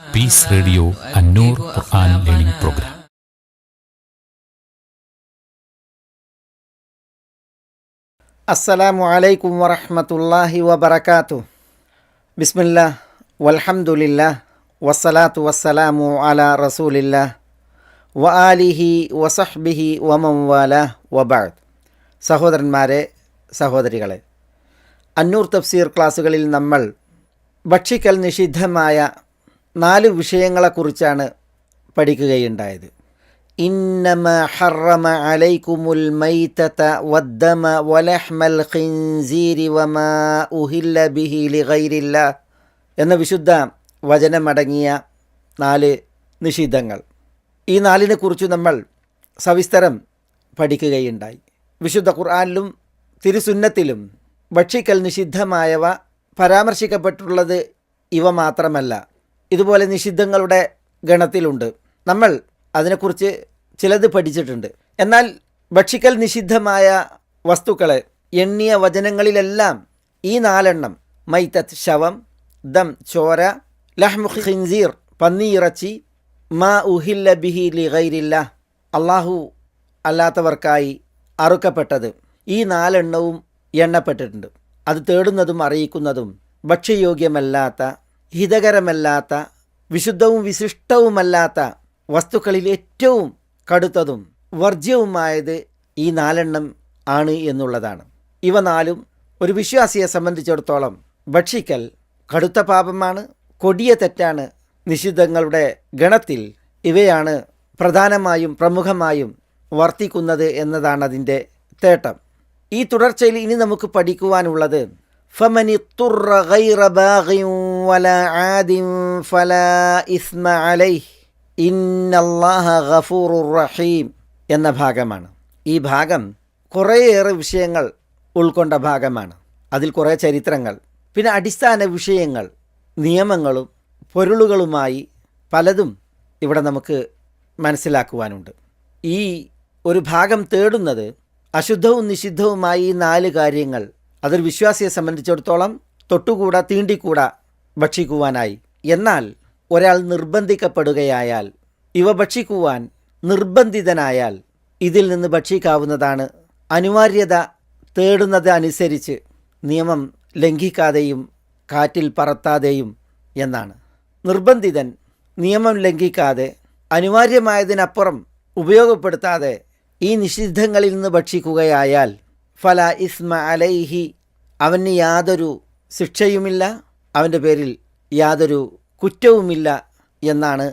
Peace radio Annur Quran learning program അസ്സലാമു അലൈക്കും വറഹമത്തല്ലാഹി വബർക്കാത്തു ബിസ്മില്ല വൽഹംദുലില്ലാ വസ്സലാത്തു വസ്സലാമു അല റസൂലില്ല വ ആലിഹി വസഹ്ബിഹി വമംവാല വാല വബഅദ് സഹോദരന്മാരെ സഹോദരികളെ അന്നൂർ തഫ്സീർ ക്ലാസ്സുകളിൽ നമ്മൾ ഭക്ഷിക്കൽ നിഷിദ്ധമായ നാല് വിഷയങ്ങളെക്കുറിച്ചാണ് പഠിക്കുകയുണ്ടായത്. ഇന്നമ ഹറമ അലൈക്കുമുൽ മൈതത വദ്ദമ വലഹ്മൽ ഖിൻസീരി വമ ഉഹില്ല ബിഹി ലിഗൈരില്ല എന്ന വിശുദ്ധ വചനമടങ്ങിയ നാല് നിഷിദ്ധങ്ങൾ. ഈ നാലിനെക്കുറിച്ച് നമ്മൾ സവിസ്തരം പഠിക്കുകയുണ്ടായി. വിശുദ്ധ ഖുർആാനിലും തിരുസുന്നത്തിലും ഭക്ഷിക്കൽ നിഷിദ്ധമായവ പരാമർശിക്കപ്പെട്ടുള്ളത് ഇവ മാത്രമല്ല. ഇതുപോലെ നിഷിദ്ധങ്ങളുടെ ഗണത്തിലുണ്ട്. നമ്മൾ അതിനെക്കുറിച്ച് ചിലത് പഠിച്ചിട്ടുണ്ട്. എന്നാൽ ഭക്ഷിക്കൽ നിഷിദ്ധമായ വസ്തുക്കളെ എണ്ണിയ വചനങ്ങളിലെല്ലാം ഈ നാലെണ്ണം മൈത്തത്ത് ശവം ദം ചോര ലഹ്മു ഖിൻസീർ പന്നിയിറച്ചി മാ ഉഹില്ല ബിഹി ലി ഗൈരില്ല അള്ളാഹു അല്ലാത്തവർക്കായി അറുക്കപ്പെട്ടത് ഈ നാലെണ്ണവും എണ്ണപ്പെട്ടിട്ടുണ്ട്. അത് തേടുന്നതും അറിയിക്കുന്നതും ഭക്ഷ്യയോഗ്യമല്ലാത്ത ഹിതകരമല്ലാത്ത വിശുദ്ധവും വിശിഷ്ടവുമല്ലാത്ത വസ്തുക്കളിൽ ഏറ്റവും കടുത്തതും വർജ്യവുമായത് ഈ നാലെണ്ണം ആണ് എന്നുള്ളതാണ്. ഇവ നാലും ഒരു വിശ്വാസിയെ സംബന്ധിച്ചിടത്തോളം ഭക്ഷിക്കൽ കടുത്ത പാപമാണ് കൊടിയ തെറ്റാണ് നിഷിദ്ധങ്ങളുടെ ഗണത്തിൽ ഇവയാണ് പ്രധാനമായും പ്രമുഖമായും വർത്തിക്കുന്നത് എന്നതാണ് അതിന്റെ തേട്ടം. ഈ തുടർച്ചയിൽ ഇനി നമുക്ക് പഠിക്കുവാനുള്ളത് فمن اضطر غير باغ ولا عاد فلا إثم عليه ഇന്നല്ലാഹ ഗഫൂറുർ റഹീം എന്ന ഭാഗമാണ് ഈ ഭാഗം കുറേയേറെ വിഷയങ്ങൾ ഉൾക്കൊണ്ട ഭാഗമാണ് അതിൽ കുറേ ചരിത്രങ്ങൾ പിന്നെ അടിസ്ഥാന വിഷയങ്ങൾ നിയമങ്ങളും പൊരുളുകളുമായി പലതും ഇവിടെ നമുക്ക് മനസ്സിലാക്കുവാനുണ്ട് ഈ ഒരു ഭാഗം തേടുന്നത് അശുദ്ധവും നിഷിദ്ധവുമായ ഈ നാല് കാര്യങ്ങൾ അതൊരു വിശ്വാസിയെ സംബന്ധിച്ചിടത്തോളം തൊട്ടുകൂടാ തീണ്ടിക്കൂടാ ഭക്ഷിക്കുവാനായി. എന്നാൽ ഒരാൾ നിർബന്ധിക്കപ്പെടുകയായാൽ ഇവ ഭക്ഷിക്കുവാൻ നിർബന്ധിതനായാൽ ഇതിൽ നിന്ന് ഭക്ഷിക്കാവുന്നതാണ്. അനിവാര്യത തേടുന്നത് അനുസരിച്ച് നിയമം ലംഘിക്കാതെയും കാറ്റിൽ പറത്താതെയും എന്നാണ്. നിർബന്ധിതൻ നിയമം ലംഘിക്കാതെ അനിവാര്യമായതിനപ്പുറം ഉപയോഗപ്പെടുത്താതെ ഈ നിഷിദ്ധങ്ങളിൽ നിന്ന് ഭക്ഷിക്കുകയായാൽ ഫല ഇസ്മ അലൈഹി. അവന് യാതൊരു ശിക്ഷയുമില്ല. അവന്റെ പേരിൽ യാതൊരു കുറ്റവുമില്ല എന്നാണ്.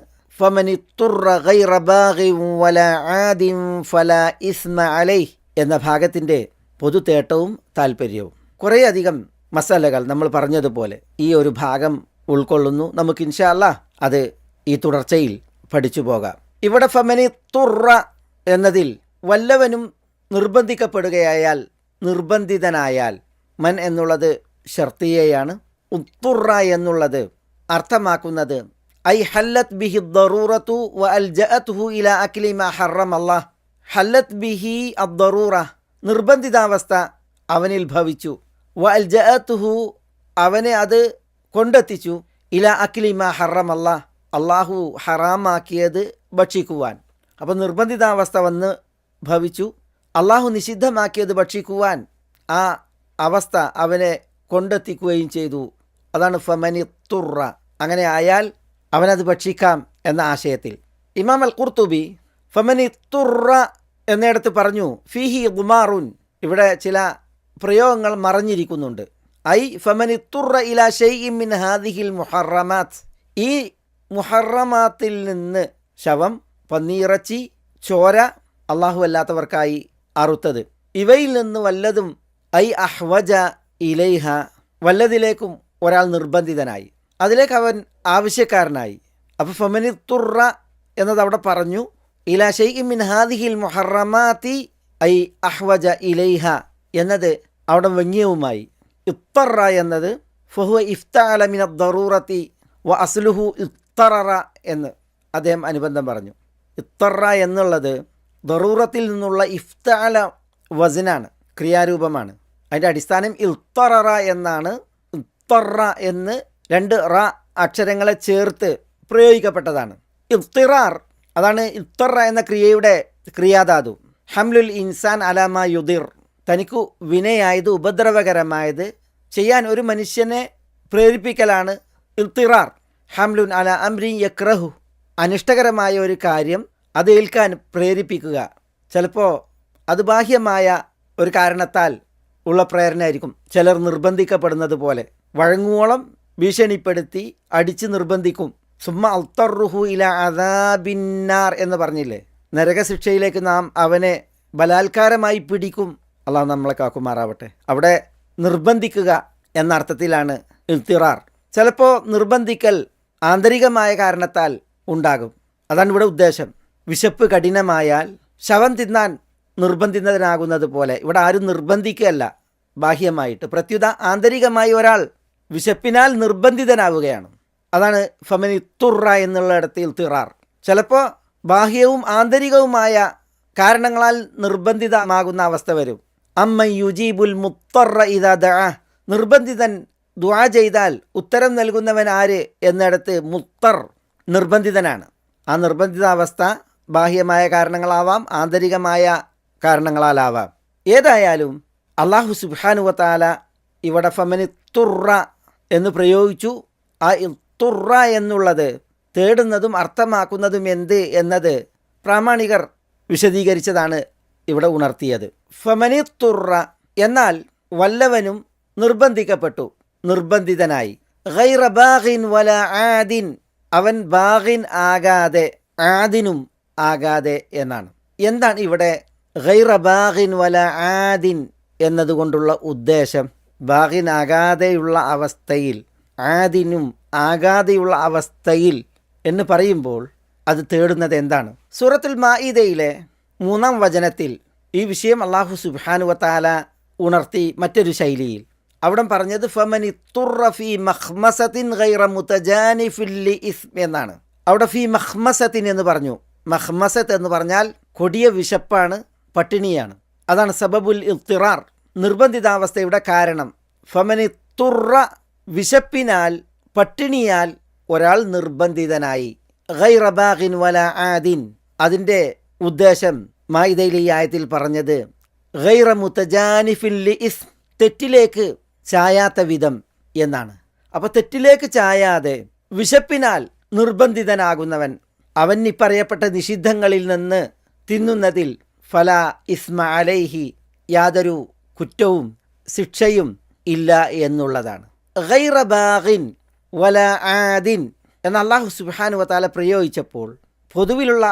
എന്ന ഭാഗത്തിന്റെ പൊതുതേട്ടവും താല്പര്യവും കുറേയധികം മസാലകൾ നമ്മൾ പറഞ്ഞതുപോലെ ഈ ഒരു ഭാഗം ഉൾക്കൊള്ളുന്നു. നമുക്ക് ഇൻഷാല്ല അത് ഈ തുടർച്ചയിൽ പഠിച്ചു പോകാം. ഇവിടെ ഫമനി തുറ എന്നതിൽ വല്ലവനും നിർബന്ധിക്കപ്പെടുകയായാൽ നിർബന്ധിതനായാൽ മൻ എന്നുള്ളത് ഷർത്തിയയാണ്. ഉത്തുറ എന്നുള്ളത് അർത്ഥമാക്കുന്നത് ഐ ഹല്ലത് ബിഹി ദറൂറത്തു വ അൽ ജഅത്തുഹു ഇല അക്ലി മാ ഹറം അല്ലാഹ്. ഹല്ലത്ത് ബിഹി അദ്ദറൂറ നിർബന്ധിതാവസ്ഥ അവനിൽ ഭവിച്ചു. വ അൽ ജഅത്തുഹു അവനെ അത് കൊണ്ടെത്തിച്ചു ഇല അക്ലി മാ ഹറം അല്ലാഹ്. അള്ളാഹു ഹറാമാക്കിയത് ഭക്ഷിക്കുവാൻ. അപ്പോൾ നിർബന്ധിതാവസ്ഥ വന്ന് ഭവിച്ചു. അള്ളാഹു നിഷിദ്ധമാക്കിയത് ഭക്ഷിക്കുവാൻ ആ അവസ്ഥ അവനെ കൊണ്ടെത്തിക്കുകയും ചെയ്തു. അതാണ് ഫമനി തുറ അങ്ങനെ ആയാൽ അവനത് ഭക്ഷിക്കാം എന്ന ആശയത്തിൽ. ഇമാം അൽ ഖുർത്തുബി ഫമനി തുറ എന്നിടത്ത് പറഞ്ഞു ഫിഹി ഗുമാറുൻ. ഇവിടെ ചില പ്രയോഗങ്ങൾ മറഞ്ഞിരിക്കുന്നുണ്ട്. ഐ ഫമനി തുറ ഇല ഷെയ്ഇൻ മിൻ ഹാദിഹിൽ മുഹറമാത് ഈ മുഹറമാത്തിൽ നിന്ന് ശവം പന്നീറച്ചി ചോര അള്ളാഹു അല്ലാത്തവർക്കായി അറുത്തത്. ഇവയിൽ നിന്ന് വല്ലതും ഐ അഹ്വജ ഇലൈഹ വല്ലതിലേക്കും ഒരാൾ നിർബന്ധിതനായി. അതിലേക്ക് അവൻ ആവശ്യക്കാരനായി. അപ്പോൾ ഫമനി തുറ എന്നത് അവിടെ പറഞ്ഞു ഇല മിൻ ഹാദിഹിൽ മുഹറമാതി ഐ അഹ്വജ ഇലൈഹ എന്നത് അവിടെ വ്യംഗ്യവുമായി ഇത്തറ എന്നത് ഫഹുവ ഇഫ്താല മിന ദറൂറത്തി വ അസ്ലുഹു ഇത്തറ എന്ന് അദ്ദേഹം അനുബന്ധം പറഞ്ഞു. ഇത്തറ എന്നുള്ളത് ദറൂറത്തിൽ നിന്നുള്ള ഇഫ്താല വസനാണ് ക്രിയാരൂപമാണ്. അതിന്റെ അടിസ്ഥാനം ഇൽത്തറ എന്നാണ്. ഇത്തറ എന്ന് രണ്ട് റ അക്ഷരങ്ങളെ ചേർത്ത് പ്രയോഗിക്കപ്പെട്ടതാണ്. ഇഫ്തിറാർ അതാണ് ഇത്തറ എന്ന ക്രിയയുടെ ക്രിയാധാതു. ഹംലുൽ ഇൻസാൻ അലാമ യുദിർ തനിക്കു വിനയായത് ഉപദ്രവകരമായത് ചെയ്യാൻ ഒരു മനുഷ്യനെ പ്രേരിപ്പിക്കലാണ് ഇൽത്തിറാർ. ഹംലുൻ അല അംരി യക്രഹു അനിഷ്ടകരമായ ഒരു കാര്യം അത് ഏൽക്കാൻ പ്രേരിപ്പിക്കുക. ചിലപ്പോൾ അത് ബാഹ്യമായ ഒരു കാരണത്താൽ ഉള്ള പ്രേരണയായിരിക്കും. ചിലർ നിർബന്ധിക്കപ്പെടുന്നത് പോലെ. വഴങ്ങുവോളം ഭീഷണിപ്പെടുത്തി അടിച്ച് നിർബന്ധിക്കും. സുമ്മ അൽത്തറുഹു ഇല അദാബിന്നാർ എന്ന് പറഞ്ഞില്ലേ? നരകശിക്ഷയിലേക്ക് നാം അവനെ ബലാത്കാരമായി പിടിക്കും. അള്ളാഹ് നമ്മളെ കാക്കുമാറാവട്ടെ. അവിടെ നിർബന്ധിക്കുക എന്ന അർത്ഥത്തിലാണ് ഇൽത്തിറാർ. ചിലപ്പോൾ നിർബന്ധിക്കൽ ആന്തരികമായ കാരണത്താൽ ഉണ്ടാകും. അതാണ് ഇവിടെ ഉദ്ദേശം. വിശപ്പ് കഠിനമായാൽ ശവം തിന്നാൻ നിർബന്ധിതനാകുന്നത് പോലെ ഇവിടെ ആരും നിർബന്ധിക്കുകയല്ല. ബാഹ്യമായിട്ട് പ്രത്യുത ആന്തരികമായി ഒരാൾ വിശപ്പിനാൽ നിർബന്ധിതനാവുകയാണ്. അതാണ് ഫമനി തുറ എന്നുള്ളിടത്ത് തിറാർ. ചിലപ്പോൾ ബാഹ്യവും ആന്തരികവുമായ കാരണങ്ങളാൽ നിർബന്ധിതമാകുന്ന അവസ്ഥ വരും. അമ്മ യുജീബുൽ മുത്തറ ഇതാ നിർബന്ധിതൻ ദുആ ചെയ്താൽ ഉത്തരം നൽകുന്നവൻ ആര്? എന്നിടത്ത് മുത്തർ നിർബന്ധിതനാണ്. ആ നിർബന്ധിതാവസ്ഥ ബാഹ്യമായ കാരണങ്ങളാവാം ആന്തരികമായ കാരണങ്ങളാലാവാം. ഏതായാലും അള്ളാഹു സുബാനുവത്താല ഇവിടെ ഫമനി തുറ എന്ന് പ്രയോഗിച്ചു. ആ തുറ എന്നുള്ളത് തേടുന്നതും അർത്ഥമാക്കുന്നതും എന്ത് എന്നത് പ്രാമാണികർ വിശദീകരിച്ചതാണ് ഇവിടെ ഉണർത്തിയത്. ഫമനി തുറ എന്നാൽ വല്ലവനും നിർബന്ധിക്കപ്പെട്ടു നിർബന്ധിതനായി. ഗൈറ ബാഗിൻ വല ആദിൻ അവൻ ബാഹിൻ ആകാതെ ആദിനും ആകാതെ എന്നാണ്. എന്താണ് ഇവിടെ ഗൈറ ബാഗിൻ വല ആദിൻ എന്നതുകൊണ്ടുള്ള ഉദ്ദേശം? ബാഗിൻ ആകാതെയുള്ള അവസ്ഥയിൽ ആദിനും ആകാതെയുള്ള അവസ്ഥയിൽ എന്ന് പറയുമ്പോൾ അത് തേടുന്നത് എന്താണ്? സൂറത്തുൽ മാഇദയിലെ മൂന്നാം വചനത്തിൽ ഈ വിഷയം അള്ളാഹു സുബാനുവത്താല ഉണർത്തി മറ്റൊരു ശൈലിയിൽ. അവിടെ പറഞ്ഞത് ഫമനി തുറഫി മഹ്മസത്തിൻ ഗൈറ മുത്തജാനിഫില്ലി ഇസ്മ എന്നാണ്. അവിടെ ഫി മഹ്മസത്തിൻ എന്ന് പറഞ്ഞു. മഹ്മസത്ത് എന്ന് പറഞ്ഞാൽ കൊടിയ വിശപ്പാണ് പട്ടിണിയാണ്. അതാണ് സബബുൽ ഇത്തിറാർ നിർബന്ധിതാവസ്ഥയുടെ കാരണം ഫമനി തുറ വിശപ്പിനാൽ പട്ടിണിയാൽ ഒരാൾ നിർബന്ധിതനായി. ഗൈറബാഖിൻ വല ആദിൻ. അതിന്റെ ഉദ്ദേശം മായിദയിൽ ഈ ആയത്തിൽ പറഞ്ഞത് ഗൈറ മുത്തജാനിഫിൻ ഇസ് തെറ്റിലേക്ക് ചായാത്ത വിധം എന്നാണ്. അപ്പോൾ തെറ്റിലേക്ക് ചായാതെ വിശപ്പിനാൽ നിർബന്ധിതനാകുന്നവൻ അവൻ ഈ പറയപ്പെട്ട നിഷിദ്ധങ്ങളിൽ നിന്ന് തിന്നുന്നതിൽ ഫല ഇസ്മ അലൈഹി യാതൊരു കുറ്റവും ശിക്ഷയും ഇല്ല എന്നുള്ളതാണ്. ഗൈറ ബാഗിൻ വല ആദിൻ എന്ന അള്ളാഹു സുബാനു വത്താല പ്രയോഗിച്ചപ്പോൾ പൊതുവിലുള്ള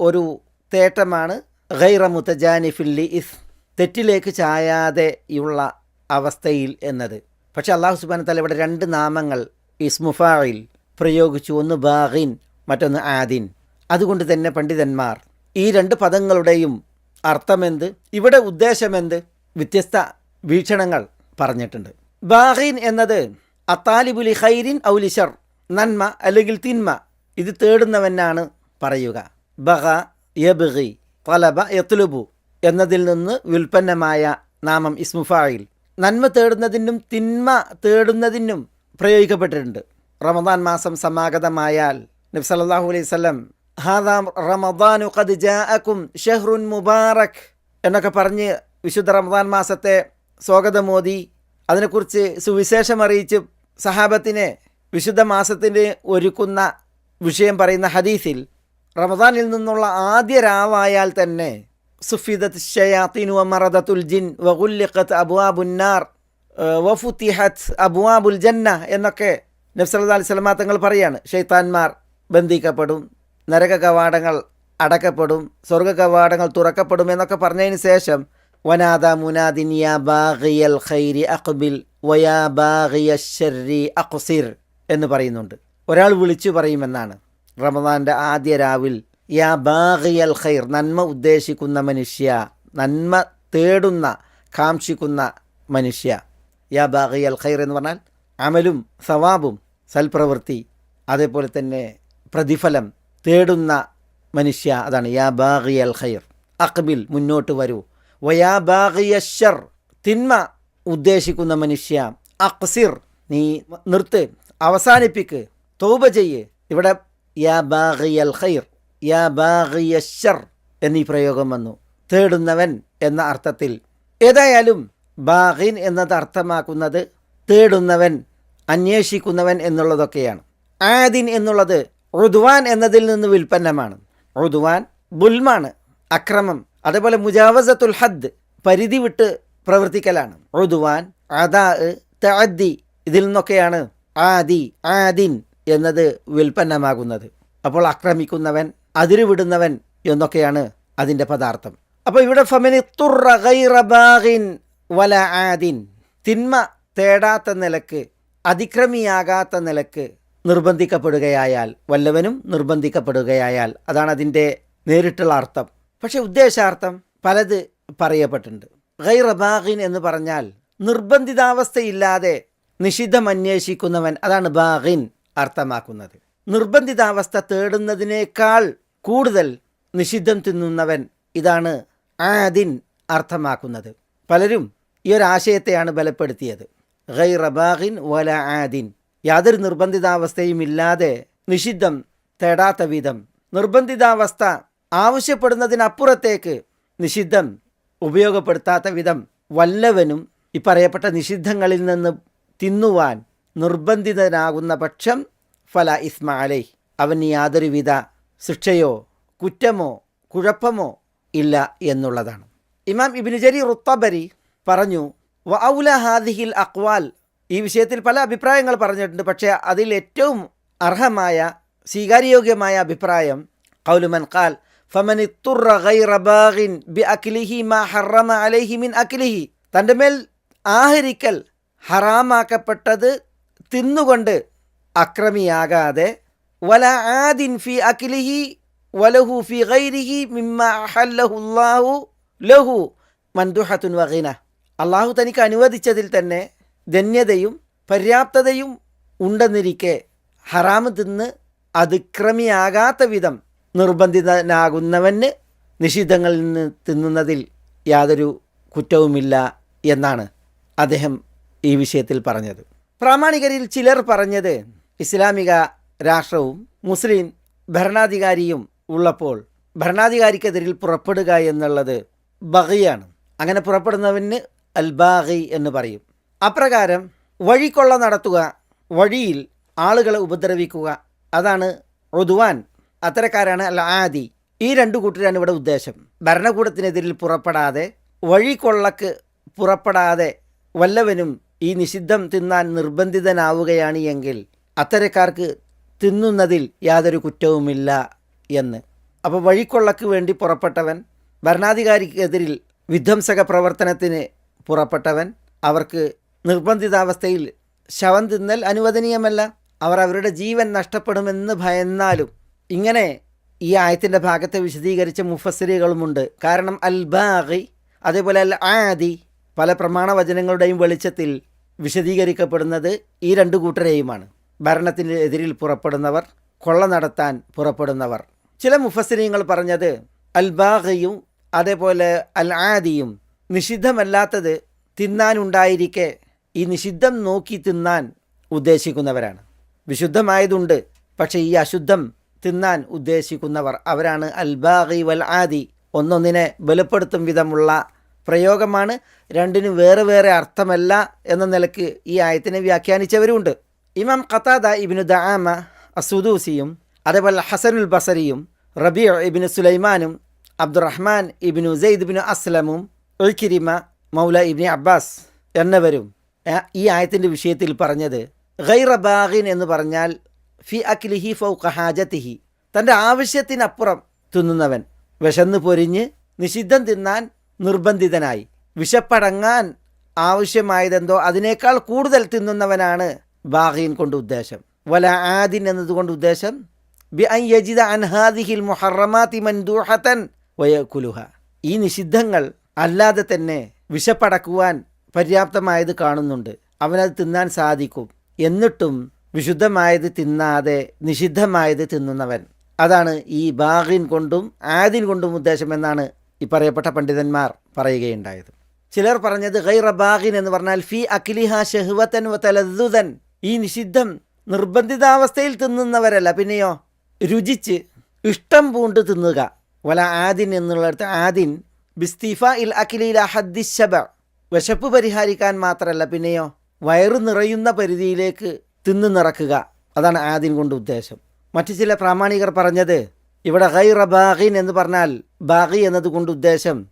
ഒരു തേട്ടമാണ് ഗൈറ മുത്തജാനിഫില്ലി ഇസ് തെറ്റിലേക്ക് ചായാതെയുള്ള അവസ്ഥയിൽ എന്നത്. പക്ഷെ അള്ളാഹു സുബാന താല ഇവിടെ രണ്ട് നാമങ്ങൾ ഇസ്മുഫായിൽ പ്രയോഗിച്ചു. ഒന്ന് ബാഗിൻ മറ്റൊന്ന് ആദിൻ. അതുകൊണ്ട് തന്നെ പണ്ഡിതന്മാർ ഈ രണ്ട് പദങ്ങളുടെയും അർത്ഥമെന്ത്? ഇവിടെ ഉദ്ദേശമെന്ത്? വ്യത്യസ്ത വീക്ഷണങ്ങൾ പറഞ്ഞിട്ടുണ്ട്. ബാഹിൻ എന്നത് അത്താലിബുലി ഹൈരിൻ ഔലിഷർ നന്മ അല്ലെങ്കിൽ തിന്മ. ഇത് തേടുന്നവനാണ് പറയുക. ബഹ യബി തലബ യത്ലുബു എന്നതിൽ നിന്ന് വ്യുൽപ്പന്നമായ നാമം ഇസ്മുഫായിൽ. നന്മ തേടുന്നതിനും തിന്മ തേടുന്നതിനും പ്രയോഗിക്കപ്പെട്ടിട്ടുണ്ട്. റമദാൻ മാസം സമാഗതമായാൽ നബി സല്ലല്ലാഹു അലൈഹി വസല്ലം ഹാദാ റമദാനു ഖദ് ജാഅക്കും ഷെഹ്റുൻ മുബാറക് എന്നൊക്കെ പറഞ്ഞ് വിശുദ്ധ റമദാൻ മാസത്തെ സ്വാഗതമോദി അതിനെക്കുറിച്ച് സുവിശേഷം അറിയിച്ച് സഹാബത്തിനെ വിശുദ്ധ മാസത്തിന് ഒരുക്കുന്ന വിഷയം പറയുന്ന ഹദീസിൽ റമദാനിൽ നിന്നുള്ള ആദ്യ രാവായാൽ തന്നെ സുഫിദത്ത് ഷയാത്തിനു മറദത്തുൽ ജിൻ വഗുല്ലിഖത്ത് അബുവാബുന്നാർ വഫുത്തിഹത്ത് അബുവാബുൽ ജന്ന എന്നൊക്കെ നബ്സല്ലാ അലൈഹി സ്വലമാ തങ്ങൾ പറയാണ് ഷെയ്ത്താൻമാർ ബന്ധിക്കപ്പെടും. നരക കവാടങ്ങൾ അടക്കപ്പെടും. സ്വർഗ കവാടങ്ങൾ തുറക്കപ്പെടും എന്നൊക്കെ പറഞ്ഞതിന് ശേഷം വനാദ മുനാദിൻ ബാഗിയൽ ഖൈരി അഖ്ബിൽ വയാ ബാഗിയ ഷെറി അഖ്സിർ എന്ന് പറയുന്നുണ്ട്. ഒരാൾ വിളിച്ചു പറയുമെന്നാണ്. റമദാന്റെ ആദ്യ രാവിൽ യാ ബാഗിയൽ ഖൈർ നന്മ ഉദ്ദേശിക്കുന്ന മനുഷ്യ നന്മ തേടുന്ന കാക്ഷിക്കുന്ന മനുഷ്യ. യാ ബാഗിയൽ ഖൈർ എന്ന് പറഞ്ഞാൽ അമലും സവാബും സൽപ്രവൃത്തി. അതേപോലെ തന്നെ പ്രതിഫലം തേടുന്ന മനുഷ്യ അതാണ്. യാ ബാഗി അൽ ഖൈർ. അക്ബിൽ മുന്നോട്ട് വരൂ. വയാ ബാഗി അഷർ തിന്മ ഉദ്ദേശിക്കുന്ന മനുഷ്യ. അക്സിർ. നീ നിർത്ത്. അവസാനിപ്പിക്ക്. തൗബ ചെയ്യ്. ഇവിടെ യാ ബാഗി അൽ ഖൈർ. യാ ബാഗി അഷർ എന്നീ പ്രയോഗം വന്നു. തേടുന്നവൻ എന്ന അർത്ഥത്തിൽ. ഏതായാലും ബാഗിൻ എന്നത് അർത്ഥമാക്കുന്നത് തേടുന്നവൻ അന്വേഷിക്കുന്നവൻ എന്നുള്ളതൊക്കെയാണ്. ആദിൻ എന്നുള്ളത് റുദ്വാൻ എന്നതിൽ നിന്ന് വിൽപ്പന്നമാണ് റുദ്വാൻ ബുൽമാണ് അക്രമം അതേപോലെ മുജാവസത്തുൽ ഹദ് പരിധി വിട്ട് പ്രവർത്തിക്കലാണ്. റുദ്വാൻ അദാ തഅദ്ദി ഇതിൽ നിന്നൊക്കെയാണ് ആദി ആദിൻ എന്നത് വിൽപ്പന്നമാകുന്നത് അപ്പോൾ ആക്രമിക്കുന്നവൻ അതിരുവിടുന്നവൻ എന്നൊക്കെയാണ് അതിന്റെ പദാർത്ഥം. അപ്പോൾ ഇവിടെ ഫമിനി തുറ ഗൈറ ബാഗിൻ വല ആദിൻ. തിന്മ തേടാത്ത നിലയ്ക്ക് അതിക്രമിയാകാത്ത നിലയ്ക്ക് നിർബന്ധിക്കപ്പെടുകയായാൽ വല്ലവനും നിർബന്ധിക്കപ്പെടുകയായാൽ അതാണ് അതിന്റെ നേരിട്ടുള്ള അർത്ഥം. പക്ഷെ ഉദ്ദേശാർത്ഥം പലത് പറയപ്പെട്ടിട്ടുണ്ട്. ഗൈറ റബാഖിൻ എന്ന് പറഞ്ഞാൽ നിർബന്ധിതാവസ്ഥയില്ലാതെ നിഷിദ്ധം അന്വേഷിക്കുന്നവൻ അതാണ് ബാഗിൻ അർത്ഥമാക്കുന്നത്. നിർബന്ധിതാവസ്ഥ തേടുന്നതിനേക്കാൾ കൂടുതൽ നിഷിദ്ധം തിന്നുന്നവൻ ഇതാണ് ആദിൻ അർത്ഥമാക്കുന്നത്. പലരും ഈ ഒരു ആശയത്തെയാണ് ബലപ്പെടുത്തിയത്. ഗൈറ റബാഖിൻ വല ആദിൻ. യാതൊരു നിർബന്ധിതാവസ്ഥയും ഇല്ലാതെ നിഷിദ്ധം തേടാത്ത വിധം. നിർബന്ധിതാവസ്ഥ ആവശ്യപ്പെടുന്നതിനപ്പുറത്തേക്ക് നിഷിദ്ധം ഉപയോഗപ്പെടുത്താത്ത വിധം വല്ലവനും ഈ പറയപ്പെട്ട നിഷിദ്ധങ്ങളിൽ നിന്ന് തിന്നുവാൻ നിർബന്ധിതനാകുന്ന പക്ഷം ഫല ഇസ്മ അലൈ അവന് യാതൊരുവിധ ശിക്ഷയോ കുറ്റമോ കുഴപ്പമോ ഇല്ല എന്നുള്ളതാണ്. ഇമാം ഇബിനുജരി റുത്തബരി പറഞ്ഞു വ ഔല ഹാദിഹിൽ അക്വാൽ ഈ വിഷയത്തിൽ പല അഭിപ്രായങ്ങൾ പറഞ്ഞിട്ടുണ്ട്. പക്ഷേ അതിൽ ഏറ്റവും അർഹമായ സ്വീകാര്യോഗ്യമായ അഭിപ്രായം കൗലുമൻ ഖാൽ ഫമൻ മാ ഹറമ അലൈഹി മിൻ തന്റെ മേൽ ആഹരിക്കൽ ഹറാമാക്കപ്പെട്ടത് തിന്നുകൊണ്ട് അക്രമിയാകാതെ വല ആദിൻ ഫി അഖിലിഹി വലഹു ഫി ഗൈരിഹി മിമ്മ അഹല്ലഹുല്ലാഹു ലഹു മന്ദുഹത്തുൻ വഗീന. അള്ളാഹു തനിക്ക് അനുവദിച്ചതിൽ തന്നെ ധന്യതയും പര്യാപ്തതയും ഉണ്ടെന്നിരിക്കെ ഹറാമ് തിന്ന് അതിക്രമിയാകാത്ത വിധം നിർബന്ധിതനാകുന്നവന് നിഷിദ്ധങ്ങളിൽ നിന്ന് തിന്നുന്നതിൽ യാതൊരു കുറ്റവുമില്ല എന്നാണ് അദ്ദേഹം ഈ വിഷയത്തിൽ പറഞ്ഞത്. പ്രാമാണികരിൽ ചിലർ പറഞ്ഞത് ഇസ്ലാമിക രാഷ്ട്രവും മുസ്ലിം ഭരണാധികാരിയും ഉള്ളപ്പോൾ ഭരണാധികാരിക്കെതിരിൽ പുറപ്പെടുക എന്നുള്ളത് ബഹിയാണ് അങ്ങനെ പുറപ്പെടുന്നവന് അൽബാഹി എന്ന് പറയും. അപ്രകാരം വഴിക്കൊള്ള നടത്തുക വഴിയിൽ ആളുകളെ ഉപദ്രവിക്കുക അതാണ് റുദ്വാൻ അത്തരക്കാരാണ് അല്ല ആദി. ഈ രണ്ടു കൂട്ടരാണ് ഇവിടെ ഉദ്ദേശം. ഭരണകൂടത്തിനെതിരിൽ പുറപ്പെടാതെ വഴിക്കൊള്ളക്ക് പുറപ്പെടാതെ വല്ലവനും ഈ നിഷിദ്ധം തിന്നാൻ നിർബന്ധിതനാവുകയാണ് എങ്കിൽ അത്തരക്കാർക്ക് തിന്നുന്നതിൽ യാതൊരു കുറ്റവുമില്ല എന്ന്. അപ്പോൾ വഴിക്കൊള്ളക്ക് വേണ്ടി പുറപ്പെട്ടവൻ ഭരണാധികാരിക്കെതിരിൽ വിധ്വംസക പ്രവർത്തനത്തിന് പുറപ്പെട്ടവൻ അവർക്ക് നിർബന്ധിതാവസ്ഥയിൽ ശവം തിന്നൽ അനുവദനീയമല്ല. അവർ അവരുടെ ജീവൻ നഷ്ടപ്പെടുമെന്ന് ഭയന്നാലും. ഇങ്ങനെ ഈ ആയത്തിന്റെ ഭാഗത്തെ വിശദീകരിച്ച മുഫസ്സിരികളുമുണ്ട്. കാരണം അൽ ബാഗി അതേപോലെ അൽ ആദി പല പ്രമാണവചനങ്ങളുടെയും വെളിച്ചത്തിൽ വിശദീകരിക്കപ്പെടുന്നത് ഈ രണ്ട് കൂട്ടരെയുമാണ്. ഭരണത്തിന് എതിരിൽ പുറപ്പെടുന്നവർ കൊള്ള നടത്താൻ പുറപ്പെടുന്നവർ. ചില മുഫസ്സിരിങ്ങൾ പറഞ്ഞത് അൽ ബാഗയും അതേപോലെ അൽ ആദിയും നിഷിദ്ധമല്ലാത്തത് തിന്നാനുണ്ടായിരിക്കെ ഈ നിഷിദ്ധം നോക്കി തിന്നാൻ ഉദ്ദേശിക്കുന്നവരാണ്. വിശുദ്ധമായതുണ്ട് പക്ഷേ ഈ അശുദ്ധം തിന്നാൻ ഉദ്ദേശിക്കുന്നവർ അവരാണ് അൽബാഹി വൽ ആദി. ഒന്നൊന്നിനെ ബലപ്പെടുത്തും വിധമുള്ള പ്രയോഗമാണ് രണ്ടിനും വേറെ വേറെ അർത്ഥമല്ല എന്ന നിലയ്ക്ക് ഈ ആയത്തിനെ വ്യാഖ്യാനിച്ചവരുമുണ്ട്. ഇമാം ഖത്താദ ഇബിനു ദാമ അസുദൂസിയും അതേപോലെ ഹസനുൽ ബസരിയും റബിയ ഇബിനു സുലൈമാനും അബ്ദുറഹ്മാൻ ഇബിനു സെയ്ദ് ബിനു അസ്ലമും ഉൽക്കിരിമ മൗല ഇബിന് അബ്ബാസ് എന്നിവരും ഈ ആയത്തിന്റെ വിഷയത്തിൽ പറഞ്ഞത് ഗൈറ ബാഗിൻ എന്ന് പറഞ്ഞാൽ ഫി അക്ലിഹി ഫൗ ഹാജത്തിഹി. തന്റെ ആവശ്യത്തിനപ്പുറം തിന്നുന്നവൻ വിശന്ന് പൊരിഞ്ഞ് നിഷിദ്ധം തിന്നാൻ നിർബന്ധിതനായി. വിശപ്പടങ്ങാൻ ആവശ്യമായതെന്തോ അതിനേക്കാൾ കൂടുതൽ തിന്നുന്നവനാണ് ബാഗീൻ കൊണ്ട് ഉദ്ദേശം. വല ആദിൻ എന്നതുകൊണ്ട് ഉദ്ദേശം ബി അൻ യജിദ അൻഹാദിഹിൽ മുഹറമാതി മൻദൂഹത്തൻ വയക്കുലുഹ ഈ നിഷിദ്ധങ്ങൾ അല്ലാതെ തന്നെ വിശപ്പടക്കുവാൻ പര്യാപ്തമായത് കാണുന്നുണ്ട്. അവനത് തിന്നാൻ സാധിക്കും. എന്നിട്ടും വിശുദ്ധമായത് തിന്നാതെ നിഷിദ്ധമായത് തിന്നുന്നവൻ. അതാണ് ഈ ബാഗിൻ കൊണ്ടും ആദിൻ കൊണ്ടും ഉദ്ദേശമെന്നാണ് ഈ പറയപ്പെട്ട പണ്ഡിതന്മാർ പറയുകയുണ്ടായത്. ചിലർ പറഞ്ഞത് ഗൈറ ബാഗിൻ എന്ന് പറഞ്ഞാൽ ഫി അഖിലിഹ ഷെഹുവത്തൻ വ ഈ നിഷിദ്ധം നിർബന്ധിതാവസ്ഥയിൽ തിന്നുന്നവരല്ല. പിന്നെയോ രുചിച്ച് ഇഷ്ടം പൂണ്ട് തിന്നുക. വല ആദിൻ എന്നുള്ളിടത്ത് ആദിൻ ബിസ്തീഫ ഇൽ അഖിലിൽ അഹദ്ദിശബ വിശപ്പ് പരിഹരിക്കാൻ മാത്രമല്ല പിന്നെയോ വയറു നിറയുന്ന പരിധിയിലേക്ക് തിന്നു നിറക്കുക. അതാണ് ആദ്യം കൊണ്ട് ഉദ്ദേശം. മറ്റു ചില പ്രാമാണികർ പറഞ്ഞത് ഇവിടെ ഗൈറ ബാഗിൻ എന്ന് പറഞ്ഞാൽ ബാഗി എന്നതുകൊണ്ട് ഉദ്ദേശം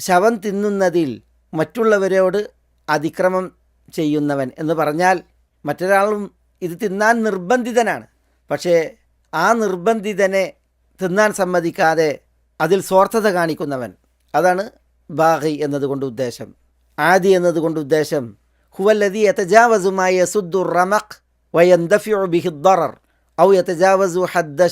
ശവം തിന്നുന്നതിൽ മറ്റുള്ളവരോട് അതിക്രമം ചെയ്യുന്നവൻ എന്ന് പറഞ്ഞാൽ മറ്റൊരാളും ഇത് തിന്നാൻ നിർബന്ധിതനാണ്. പക്ഷേ ആ നിർബന്ധിതനെ തിന്നാൻ സമ്മതിക്കാതെ അതിൽ സ്വാർത്ഥത കാണിക്കുന്നവൻ. അതാണ് ബാഹി എന്നതുകൊണ്ട് ഉദ്ദേശം. ആദി എന്നതുകൊണ്ട് ഉദ്ദേശം. ഹുവല്ലദി യതജാവസുമായ യസുദ്ദു റമഖ് വയന്തഫിഉ ബിഹി ദറർ ഔ യതജാവസു ഹദ്ദ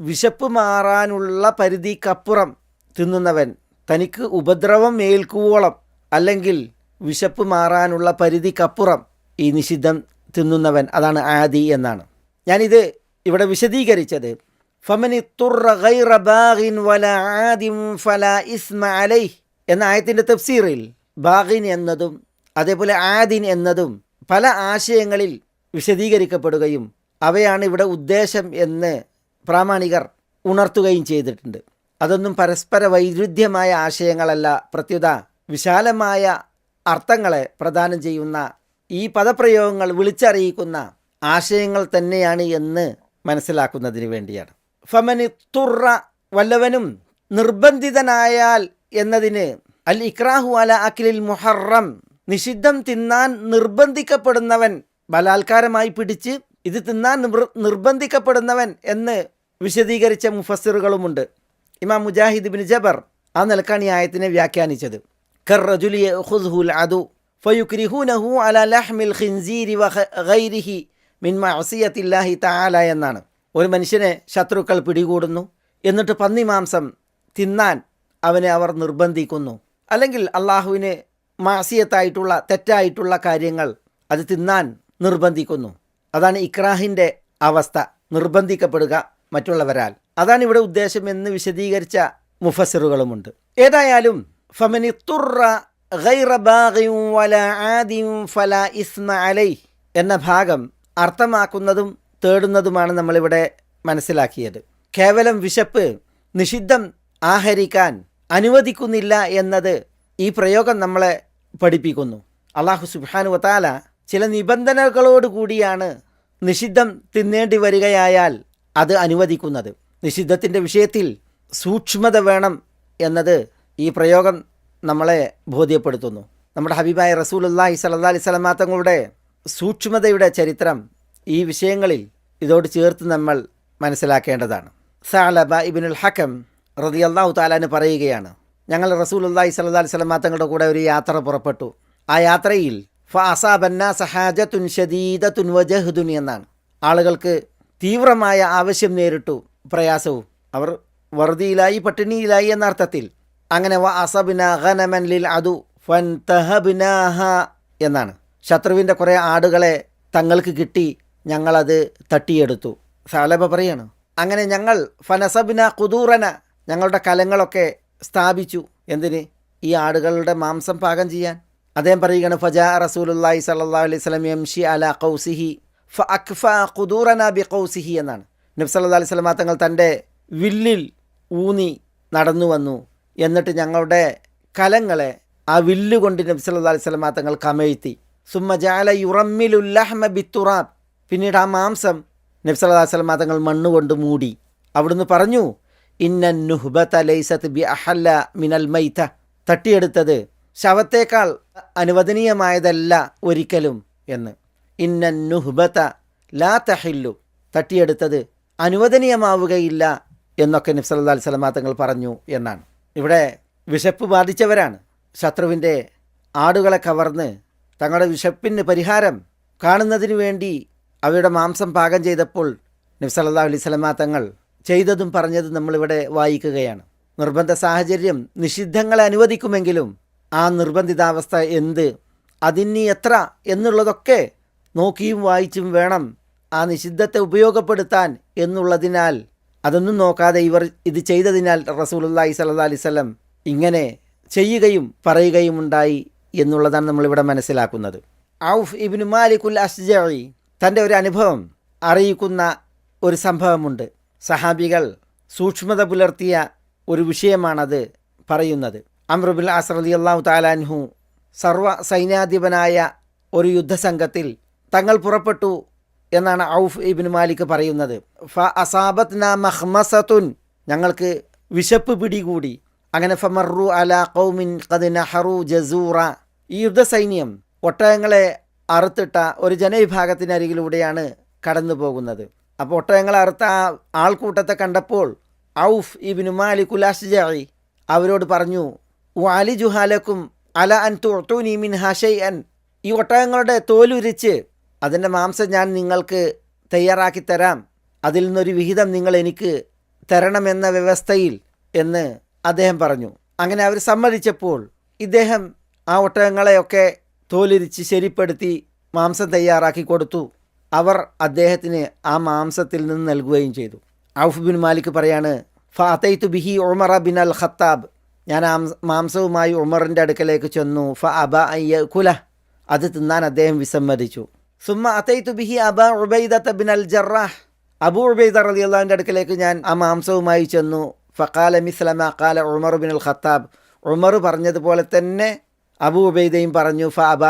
വിശപ്പ് മാറാനുള്ള പരിധിക്കപ്പുറം തിന്നുന്നവൻ തനിക്ക് ഉപദ്രവം ഏൽക്കുവോളം അല്ലെങ്കിൽ വിശപ്പ് മാറാനുള്ള പരിധിക്കപ്പുറം ഈ നിഷിദ്ധം തിന്നുന്നവൻ. അതാണ് ആദി എന്നാണ്. ഞാനിത് ഇവിടെ വിശദീകരിച്ചത്. എന്ന ആയത്തിന്റെ തഫ്സീറിൽ ബാഗിൻ എന്നതും അതേപോലെ ആദിൻ എന്നതും പല ആശയങ്ങളിൽ വിശദീകരിക്കപ്പെടുകയും അവയാണ് ഇവിടെ ഉദ്ദേശം എന്ന് പ്രാമാണികർ ഉണർത്തുകയും ചെയ്തിട്ടുണ്ട്. അതൊന്നും പരസ്പര വൈരുദ്ധ്യമായ ആശയങ്ങളല്ല. പ്രത്യുത വിശാലമായ അർത്ഥങ്ങളെ പ്രദാനം ചെയ്യുന്ന ഈ പദപ്രയോഗങ്ങൾ വിളിച്ചറിയിക്കുന്ന ആശയങ്ങൾ തന്നെയാണ് എന്ന് മനസ്സിലാക്കുന്നതിന് വേണ്ടിയാണ്. ഫമനി തുറ വല്ലവനും നിർബന്ധിതനായാൽ എന്നതിന് അൽ ഇക്രാഹു അല അഖിലിൽ മുഹറം നിഷിദ്ധം തിന്നാൻ നിർബന്ധിക്കപ്പെടുന്നവൻ ബലാത്കാരമായി പിടിച്ച് ഇത് തിന്നാൻ നിർബന്ധിക്കപ്പെടുന്നവൻ എന്ന് വിശദീകരിച്ച മുഫസ്സിറുകളുമുണ്ട്. ഇമാം മുജാഹിദ് ബിൻ ജബർ ആ നിലക്കാണ് ഈ ആയത്തിനെ വ്യാഖ്യാനിച്ചത്. എന്നാണ്. ഒരു മനുഷ്യനെ ശത്രുക്കൾ പിടികൂടുന്നു. എന്നിട്ട് പന്നി മാംസം തിന്നാൻ അവനെ അവർ നിർബന്ധിക്കുന്നു. അല്ലെങ്കിൽ അള്ളാഹുവിന് മാസിയത്തായിട്ടുള്ള തെറ്റായിട്ടുള്ള കാര്യങ്ങൾ അത് തിന്നാൻ നിർബന്ധിക്കുന്നു. അതാണ് ഇക്രാഹിന്റെ അവസ്ഥ. നിർബന്ധിക്കപ്പെടുക മറ്റുള്ളവരാൽ. അതാണ് ഇവിടെ ഉദ്ദേശം എന്ന് വിശദീകരിച്ച മുഫസറുകളുമുണ്ട് ഏതായാലും ഫമനി തുറ എന്ന ഭാഗം അർത്ഥമാക്കുന്നതും തേടുന്നതുമാണ് നമ്മളിവിടെ മനസ്സിലാക്കിയത്. കേവലം വിശപ്പ് നിഷിദ്ധം ആഹരിക്കാൻ അനുവദിക്കുന്നില്ല എന്നത് ഈ പ്രയോഗം നമ്മളെ പഠിപ്പിക്കുന്നു. അള്ളാഹു സുബാനു വത്താല ചില നിബന്ധനകളോട് കൂടിയാണ് നിഷിദ്ധം തിന്നേണ്ടി വരികയായാൽ അത് അനുവദിക്കുന്നത്. നിഷിദ്ധത്തിന്റെ വിഷയത്തിൽ സൂക്ഷ്മത വേണം എന്നത് ഈ പ്രയോഗം നമ്മളെ ബോധ്യപ്പെടുത്തുന്നു. നമ്മുടെ ഹബീബായ റസൂലുല്ലാഹി സല്ലാ അലൈഹി സ്വലമാ തങ്ങളുടെ സൂക്ഷ്മതയുടെ ചരിത്രം ഈ വിഷയങ്ങളിൽ ഇതോട് ചേർത്ത് നമ്മൾ മനസ്സിലാക്കേണ്ടതാണ്. സാലബ ഇബിനുൽ ഹക്കം റതി അള്ളാഹു താലാന് പറയുകയാണ് ഞങ്ങൾ റസൂൽ അള്ളാഹി സല്ലാ സ്വലമാ തങ്ങളുടെ കൂടെ ഒരു യാത്ര പുറപ്പെട്ടു. ആ യാത്രയിൽ എന്നാണ്. ആളുകൾക്ക് തീവ്രമായ ആവശ്യം നേരിട്ടു പ്രയാസവും. അവർ വറുതിയിലായി പട്ടിണിയിലായി എന്ന അർത്ഥത്തിൽ അങ്ങനെ വ ലിൽ എന്നാണ്. ശത്രുവിന്റെ കുറേ ആടുകളെ തങ്ങൾക്ക് കിട്ടി ഞങ്ങളത് തട്ടിയെടുത്തു. സാലബ പറയാണ് അങ്ങനെ ഞങ്ങൾ ഫനസബിന കുതൂറന ഞങ്ങളുടെ കലങ്ങളൊക്കെ സ്ഥാപിച്ചു. എന്തിന്? ഈ ആടുകളുടെ മാംസം പാകം ചെയ്യാൻ. അദ്ദേഹം പറയുകയാണ് ഫജാ റസൂലുല്ലാഹി സല്ലല്ലാഹു അലൈഹി വസല്ലം യംഷി അല കൗസിഹി ഫ അക്ഫ കുതൂറന ബി കൗസിഹി എന്നാണ്. നബി സല്ലല്ലാഹു അലൈഹി വസല്ലം തങ്ങൾ തന്റെ വില്ലിൽ ഊന്നി നടന്നു വന്നു. എന്നിട്ട് ഞങ്ങളുടെ കലങ്ങളെ ആ വില്ലുകൊണ്ട് നബ്സ് നബി സല്ലല്ലാഹു അലൈഹി വസല്ലം തങ്ങൾ കമഴ്ത്തി. സുമ്മ ജാല യുറമ്മിലുല്ലഹ്മ ബിത്തുറാബ് പിന്നീട് ആ മാംസം നബി സല്ലല്ലാഹു അലൈഹി തങ്ങൾ മണ്ണ് കൊണ്ട് മൂടി. അവിടുന്ന് പറഞ്ഞു ഇന്ന നുഹ്ബത ലൈസത്ത് ബി അഹല്ല മിനൽ മൈത്ത തട്ടിയെടുത്തത് ശവത്തേക്കാൾ അനുവദനീയമായതല്ല ഒരിക്കലും എന്ന്. ഇന്ന നുഹ്ബത ലാ തഹില്ലു. തട്ടിയെടുത്തത് അനുവദനീയമാവുകയില്ല എന്നൊക്കെ നബ്സല്ലാ അലൈഹി തങ്ങൾ പറഞ്ഞു എന്നാണ്. ഇവിടെ വിശപ്പ് ബാധിച്ചവരാണ്. ശത്രുവിന്റെ ആടുകളെ കവർന്ന് തങ്ങളുടെ വിശപ്പിന് പരിഹാരം കാണുന്നതിന് വേണ്ടി അവയുടെ മാംസം പാകം ചെയ്തപ്പോൾ നബ്സല്ലാ അലൈഹി സ്വലമാ തങ്ങൾ ചെയ്തതും പറഞ്ഞതും നമ്മളിവിടെ വായിക്കുകയാണ്. നിർബന്ധ സാഹചര്യം നിഷിദ്ധങ്ങളെ അനുവദിക്കുമെങ്കിലും ആ നിർബന്ധിതാവസ്ഥ എന്ത്? അതിന് എത്ര എന്നുള്ളതൊക്കെ നോക്കിയും വായിച്ചും വേണം ആ നിഷിദ്ധത്തെ ഉപയോഗപ്പെടുത്താൻ എന്നുള്ളതിനാൽ അതൊന്നും നോക്കാതെ ഇവർ ഇത് ചെയ്തതിനാൽ റസൂലുല്ലാഹി സല്ലാ അലിസ്ലം ഇങ്ങനെ ചെയ്യുകയും പറയുകയും ഉണ്ടായി എന്നുള്ളതാണ് നമ്മളിവിടെ മനസ്സിലാക്കുന്നത്. ഔഫ് ഇബിന് മാലിക്കുൽ അസ്ജി തന്റെ ഒരു അനുഭവം അറിയിക്കുന്ന ഒരു സംഭവമുണ്ട്. സഹാബികൾ സൂക്ഷ്മത പുലർത്തിയ ഒരു വിഷയമാണത് പറയുന്നത്. അമ്രുബുൽ അസ്രലി അള്ളാഹു താലാൻഹു സർവ സൈന്യാധിപനായ ഒരു യുദ്ധസംഘത്തിൽ തങ്ങൾ പുറപ്പെട്ടു എന്നാണ് ഔഫ് ഇബിൻ മാലിക് പറയുന്നത്. ഫ അസാബത് ന മഹ്മസത്തുൻ ഞങ്ങൾക്ക് വിശപ്പ് പിടികൂടി. അങ്ങനെ ഫമറു അല കൗമിൻ കത് നഹറു ജസൂറ. ഈ യുദ്ധസൈന്യം ഒട്ടകങ്ങളെ അറുത്തിട്ട ഒരു ജനവിഭാഗത്തിനരികിലൂടെയാണ് കടന്നു പോകുന്നത്. അപ്പോൾ ഒട്ടകങ്ങൾ അറുത്ത ആ ആൾക്കൂട്ടത്തെ കണ്ടപ്പോൾ ഔഫ് ഇബിനു മാലിക് കുലാസ്ജായി അവരോട് പറഞ്ഞു വാലി ജുഹാലക്കും അല അൻ തുർത്തൂനി നീമിൻ ഹഷൈ അൻ ഈ ഒട്ടകങ്ങളുടെ തോലുരിച്ച് അതിന്റെ മാംസം ഞാൻ നിങ്ങൾക്ക് തയ്യാറാക്കി തരാം. അതിൽ നിന്നൊരു വിഹിതം നിങ്ങൾ എനിക്ക് തരണമെന്ന വ്യവസ്ഥയിൽ എന്ന് അദ്ദേഹം പറഞ്ഞു. അങ്ങനെ അവർ സമ്മതിച്ചപ്പോൾ ഇദ്ദേഹം ആ ഒട്ടകങ്ങളെയൊക്കെ തോലുരിച്ച് ശരിപ്പെടുത്തി മാംസം തയ്യാറാക്കി കൊടുത്തു. അവർ അദ്ദേഹത്തിന് ആ മാംസത്തിൽ നിന്ന് നൽകുകയും ചെയ്തു. ഔഫ് ബിൻ മാലിക് പറയാണ് ഫഅത്തൈത്തു ബിഹി ഉമറ ബിൻ അൽ ഖത്താബ് ഞാൻ മാംസവുമായി ഉമറിന്റെ അടുക്കലേക്ക് ചെന്നു. ഫ അബ കുല അത് തിന്നാൻ അദ്ദേഹം വിസമ്മതിച്ചു. സുമ്മ അത്തൈത്തു ബിഹി അബ ഉബൈദ ബിൻ അൽ ജറാഹ് അബു ഉബൈദ റലി അള്ളാഹിന്റെ അടുക്കലേക്ക് ഞാൻ ആ മാംസവുമായി ചെന്നു. ഫക്കാല മിസ്ലമ കാല ഉമർ ബിൻ അൽ ഖത്താബ് ഉമർ പറഞ്ഞതുപോലെ തന്നെ അബു ഉബൈദയും പറഞ്ഞു ഫ അബ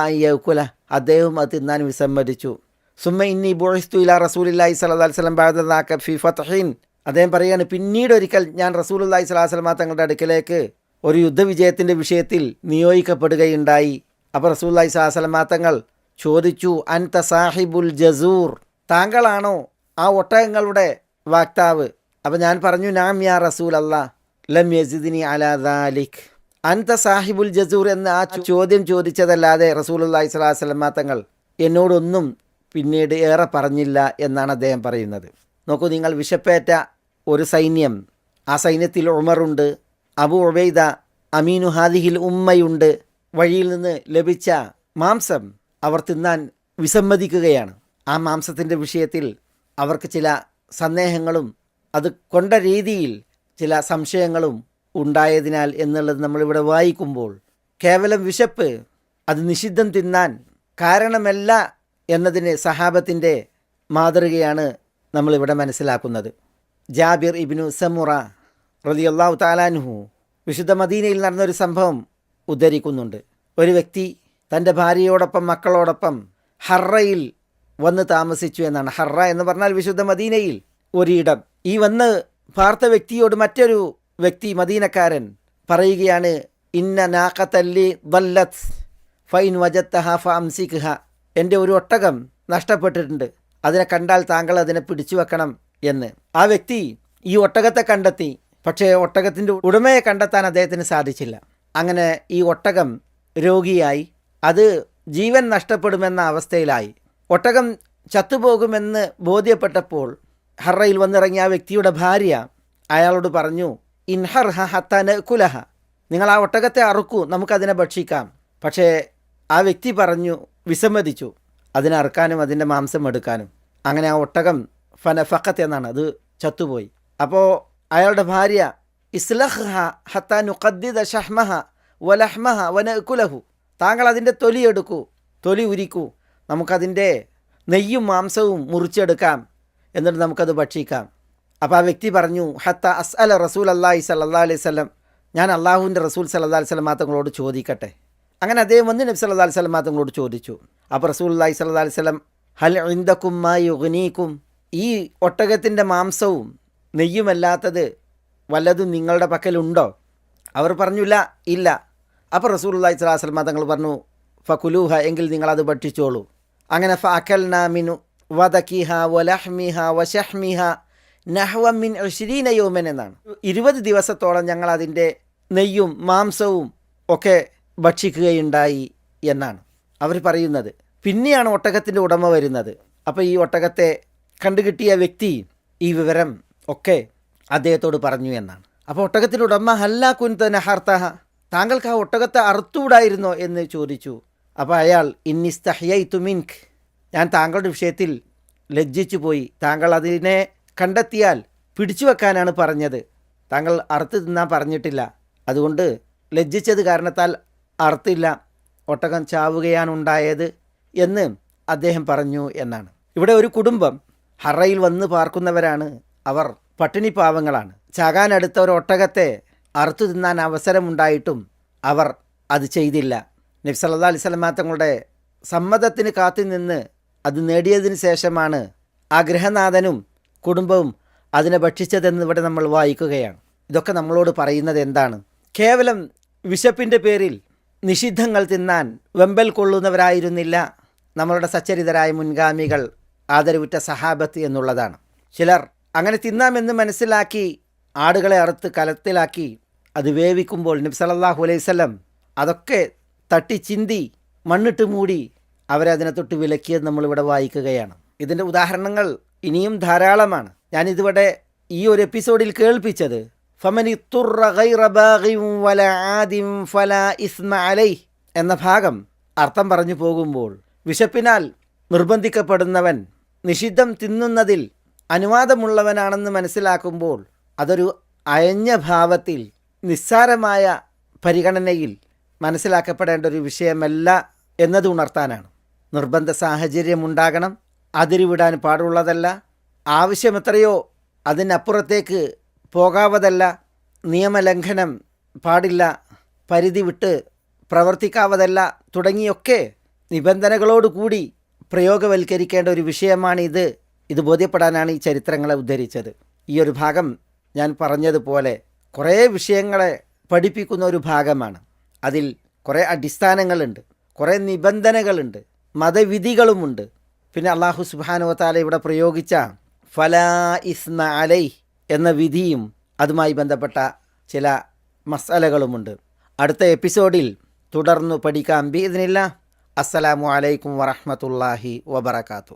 അദ്ദേഹം അത് തിന്നാൻ വിസമ്മതിച്ചു. സുമ്മ ഇന്നി ബോയിസ്തു ഇല അലൈഹി വസല്ലം ബഅദ ഫി ഫത്ഹിൻ. അദ്ദേഹം പറയാണ് പിന്നീട് ഒരിക്കൽ ഞാൻ റസൂലുല്ലാഹി സ്വലാഹു വസ്ലമ തങ്ങളുടെ അടുക്കലേക്ക് ഒരു യുദ്ധവിജയത്തിന്റെ വിഷയത്തിൽ നിയോഗിക്കപ്പെടുകയുണ്ടായി. അപ്പോൾ റസൂല്ലാഹി സ്വലാഹു വസ്ലമ തങ്ങൾ ചോദിച്ചു അൻത സാഹിബുൽ ജസൂർ? താങ്കളാണോ ആ ഒട്ടകങ്ങളുടെ വാക്താവ്? അപ്പോൾ ഞാൻ പറഞ്ഞു നാം യാ റസൂൽ അല്ലാ ലം യസിദിനി അലാദാലിഖ് അൻത സാഹിബുൽ ജസൂർ എന്ന ആ ചോദ്യം ചോദിച്ചതല്ലാതെ റസൂലുല്ലാഹി സ്വലാഹു വസ്ലമ തങ്ങൾ എന്നോടൊന്നും പിന്നീട് ഏറെ പറഞ്ഞില്ല എന്നാണ് അദ്ദേഹം പറയുന്നത്. നോക്കൂ നിങ്ങൾ വിഷപ്പേറ്റ ഒരു സൈന്യം ആ സൈന്യത്തിൽ ഉമറുണ്ട് അബു ഉബൈദ അമീനു ഹാദിഹിൽ ഉമ്മയുണ്ട് വഴിയിൽ നിന്ന് ലഭിച്ച മാംസം അവർ തിന്നാൻ വിസമ്മതിക്കുകയാണ്. ആ മാംസത്തിന്റെ വിഷയത്തിൽ അവർക്ക് ചില സന്ദേഹങ്ങളും അത് കൊണ്ട രീതിയിൽ ചില സംശയങ്ങളും ഉണ്ടായതിനാൽ എന്നുള്ളത് നമ്മളിവിടെ വായിക്കുമ്പോൾ കേവലം വിശപ്പ് അത് നിഷിദ്ധം തിന്നാൻ കാരണമല്ല എന്നതിന് സഹാബത്തിന്റെ മാതൃകയാണ് നമ്മളിവിടെ മനസ്സിലാക്കുന്നത്. ജാബിർ ഇബിനു സമുറ റലിയല്ലാഹു താലാൻഹു വിശുദ്ധ മദീനയിൽ നടന്നൊരു സംഭവം ഉദ്ധരിക്കുന്നുണ്ട്. ഒരു വ്യക്തി തന്റെ ഭാര്യയോടൊപ്പം മക്കളോടൊപ്പം ഹറയിൽ വന്ന് താമസിച്ചു എന്നാണ്. ഹറ എന്ന് പറഞ്ഞാൽ വിശുദ്ധ മദീനയിൽ ഒരിടം. ഈ വന്ന് പാർത്ത വ്യക്തിയോട് മറ്റൊരു വ്യക്തി മദീനക്കാരൻ പറയുകയാണ് ഇന്ന നാക്കത്തല്ലി വല്ലത്ത് ഫൈൻ വജത്തഹ ഫ ഖ എന്റെ ഒരു ഒട്ടകം നഷ്ടപ്പെട്ടിട്ടുണ്ട്. അതിനെ കണ്ടാൽ താങ്കൾ അതിനെ പിടിച്ചു വെക്കണം എന്ന്. ആ വ്യക്തി ഈ ഒട്ടകത്തെ കണ്ടെത്തി. പക്ഷേ ഒട്ടകത്തിന്റെ ഉടമയെ കണ്ടെത്താൻ അദ്ദേഹത്തിന് സാധിച്ചില്ല. അങ്ങനെ ഈ ഒട്ടകം രോഗിയായി. അത് ജീവൻ നഷ്ടപ്പെടുമെന്ന അവസ്ഥയിലായി. ഒട്ടകം ചത്തുപോകുമെന്ന് ബോധ്യപ്പെട്ടപ്പോൾ ഹറയിൽ വന്നിറങ്ങിയ ആ വ്യക്തിയുടെ ഭാര്യ അയാളോട് പറഞ്ഞു ഇൻഹർഹ ഹത്താന കുലഹ നിങ്ങൾ ആ ഒട്ടകത്തെ അറുക്കൂ നമുക്കതിനെ ഭക്ഷിക്കാം. പക്ഷേ ആ വ്യക്തി പറഞ്ഞു വിസമ്മതിച്ചു. അതിനെ അറുക്കാനും അതിന്റെ മാംസം എടുക്കാനും. അങ്ങനെ ആ ഒട്ടകം ഫനഫക്കത്ത് എന്നാണ് അത് ചത്തുപോയി. അപ്പോൾ അയാളുടെ ഭാര്യ ഇസ്ലഹ ഹത്ത ഷഹ്മഹ വലഹ്മഹ വനകുലഹു താങ്കൾ അതിന്റെ തൊലി എടുക്കൂ തൊലി ഉരിക്കൂ. നമുക്കതിന്റെ നെയ്യും മാംസവും മുറിച്ചെടുക്കാം. എന്നിട്ട് നമുക്കത് ഭക്ഷിക്കാം. അപ്പോൾ ആ വ്യക്തി പറഞ്ഞു ഹത്ത അസ് അല റസൂൽ അള്ളാഹി സല്ലാ അലൈഹി സ്വലം ഞാൻ അള്ളാഹുവിന്റെ റസൂൽ സല്ലാ അലൈഹി സ്വലം തങ്ങളോട് ചോദിക്കട്ടെ? അങ്ങനെ അദ്ദേഹം വന്ന് നബി സല്ലാ അലൈഹി സ്വലം തങ്ങളോട് ചോദിച്ചു. അപ്പോൾ റസൂൽ അള്ളാഹി സല്ലാ അലൈഹി സ്വലം ഹൽ ഇന്ദക്കും യുഗ്നീക്കും ഈ ഒട്ടകത്തിന്റെ മാംസവും നെയ്യുമല്ലാത്തത് വല്ലതും നിങ്ങളുടെ പക്കലുണ്ടോ? അവർ പറഞ്ഞില്ല ഇല്ല അപ്പോൾ റസൂൽ അള്ളാഹി സ്വലാ വസ്ലം തങ്ങൾ പറഞ്ഞു ഫകുലൂഹ എങ്കിൽ നിങ്ങളത് ഭക്ഷിച്ചോളൂ. അങ്ങനെ ഫ അക്കൽ നാമിനു വദക്കിഹ വലഹ്മിഹ വശഹ്മിഹ നഹ്വമിൻ ഷരീന യോമൻ എന്നാണ്. ഇരുപത് ദിവസത്തോളം ഞങ്ങൾ അതിന്റെ നെയ്യും മാംസവും ഒക്കെ ഭക്ഷിക്കുകയുണ്ടായി എന്നാണ് അവർ പറയുന്നത്. പിന്നെയാണ് ഒട്ടകത്തിന്റെ ഉടമ വരുന്നത്. അപ്പോൾ ഈ ഒട്ടകത്തെ കണ്ടുകിട്ടിയ വ്യക്തി ഈ വിവരം ഒക്കെ അദ്ദേഹത്തോട് പറഞ്ഞു എന്നാണ്. അപ്പോൾ ഒട്ടകത്തിന്റെ ഉടമ ഹല്ല കുൻത നഹർത്തഹ താങ്കൾക്ക് ആ ഒട്ടകത്തെ അറുത്തൂടായിരുന്നോ എന്ന് ചോദിച്ചു. അപ്പോൾ അയാൾ ഇന്നിസ്തഹ്യൈ തുമിൻഖ് ഞാൻ താങ്കളുടെ വിഷയത്തിൽ ലജ്ജിച്ചു പോയി താങ്കൾ അതിനെ കണ്ടെത്തിയാൽ പിടിച്ചു വെക്കാനാണ് പറഞ്ഞത്. താങ്കൾ അറുത്ത് തിന്നാൻ പറഞ്ഞിട്ടില്ല. അതുകൊണ്ട് ലജ്ജിച്ചത് കാരണത്താൽ അറുത്തില്ല. ഒട്ടകം ചാവുകയാണ് ഉണ്ടായത് എന്ന് അദ്ദേഹം പറഞ്ഞു എന്നാണ്. ഇവിടെ ഒരു കുടുംബം ഹറയിൽ വന്ന് പാർക്കുന്നവരാണ്. അവർ പട്ടിണി പാവങ്ങളാണ്. ചാകാനടുത്ത ഒരു ഒട്ടകത്തെ അറുത്തു തിന്നാൻ അവസരമുണ്ടായിട്ടും അവർ അത് ചെയ്തില്ല. നബി അലിസ്ലമാ തങ്ങളുടെ സമ്മതത്തിന് കാത്തുനിന്ന് അത് നേടിയതിന് ശേഷമാണ് ആ ഗൃഹനാഥനും കുടുംബവും അതിനെ ഭക്ഷിച്ചതെന്ന് ഇവിടെ നമ്മൾ വായിക്കുകയാണ്. ഇതൊക്കെ നമ്മളോട് പറയുന്നത് എന്താണ്? കേവലം വിശപ്പിന്റെ പേരിൽ നിഷിദ്ധങ്ങൾ തിന്നാൻ വെമ്പൽ കൊള്ളുന്നവരായിരുന്നില്ല നമ്മളുടെ സച്ചരിതരായ മുൻഗാമികൾ ആദരവുറ്റ സഹാബത്ത് എന്നുള്ളതാണ്. ചിലർ അങ്ങനെ തിന്നാമെന്ന് മനസ്സിലാക്കി ആടുകളെ അറുത്ത് കലത്തിലാക്കി അത് വേവിക്കുമ്പോൾ നബി സല്ലല്ലാഹു അലൈഹി വസല്ലം അതൊക്കെ തട്ടി ചിന്തി മണ്ണിട്ട് മൂടി അവരെ അതിനെ തൊട്ട് വിലക്കിയത് നമ്മളിവിടെ വായിക്കുകയാണ്. ഇതിന്റെ ഉദാഹരണങ്ങൾ ഇനിയും ധാരാളമാണ്. ഞാനിതിവിടെ ഈ ഒരു എപ്പിസോഡിൽ കേൾപ്പിച്ചത് ഫമനി എന്ന ഭാഗം അർത്ഥം പറഞ്ഞു പോകുമ്പോൾ വിശപ്പിനാൽ നിർബന്ധിക്കപ്പെടുന്നവൻ നിഷിദ്ധം തിന്നുന്നതിൽ അനുവാദമുള്ളവനാണെന്ന് മനസ്സിലാക്കുമ്പോൾ അതൊരു അയഞ്ഞ ഭാവത്തിൽ നിസ്സാരമായ പരിഗണനയിൽ മനസ്സിലാക്കപ്പെടേണ്ട ഒരു വിഷയമല്ല എന്നത് ഉണർത്താനാണ് നിർബന്ധ സാഹചര്യമുണ്ടാകണം അതിരുവിടാൻ പാടുള്ളതല്ല. ആവശ്യമെത്രയോ അതിനപ്പുറത്തേക്ക് പോകാവതല്ല. നിയമലംഘനം പാടില്ല. പരിധി വിട്ട് പ്രവർത്തിക്കാവതല്ല. തുടങ്ങിയൊക്കെ നിബന്ധനകളോടുകൂടി പ്രയോഗവൽക്കരിക്കേണ്ട ഒരു വിഷയമാണിത്. ഇത് ബോധ്യപ്പെടാനാണ് ഈ ചരിത്രങ്ങളെ ഉദ്ധരിച്ചത്. ഈ ഒരു ഭാഗം ഞാൻ പറഞ്ഞതുപോലെ കുറേ വിഷയങ്ങളെ പഠിപ്പിക്കുന്ന ഒരു ഭാഗമാണ്. അതിൽ കുറേ അടിസ്ഥാനങ്ങളുണ്ട്. കുറേ നിബന്ധനകളുണ്ട്. മതവിധികളുമുണ്ട്. പിന്നെ അള്ളാഹു സുബാനുവത്താല ഇവിടെ പ്രയോഗിച്ച ഫലാ ഇസ്മ അലൈ എന്ന വിധിയും അതുമായി ബന്ധപ്പെട്ട ചില മസാലകളുമുണ്ട്. അടുത്ത എപ്പിസോഡിൽ തുടർന്നു പഠിക്കാം. ബി ഇതിനില്ല അസ്സലാമു അലൈക്കും വറഹമത്തല്ലാഹി വബർക്കാത്തു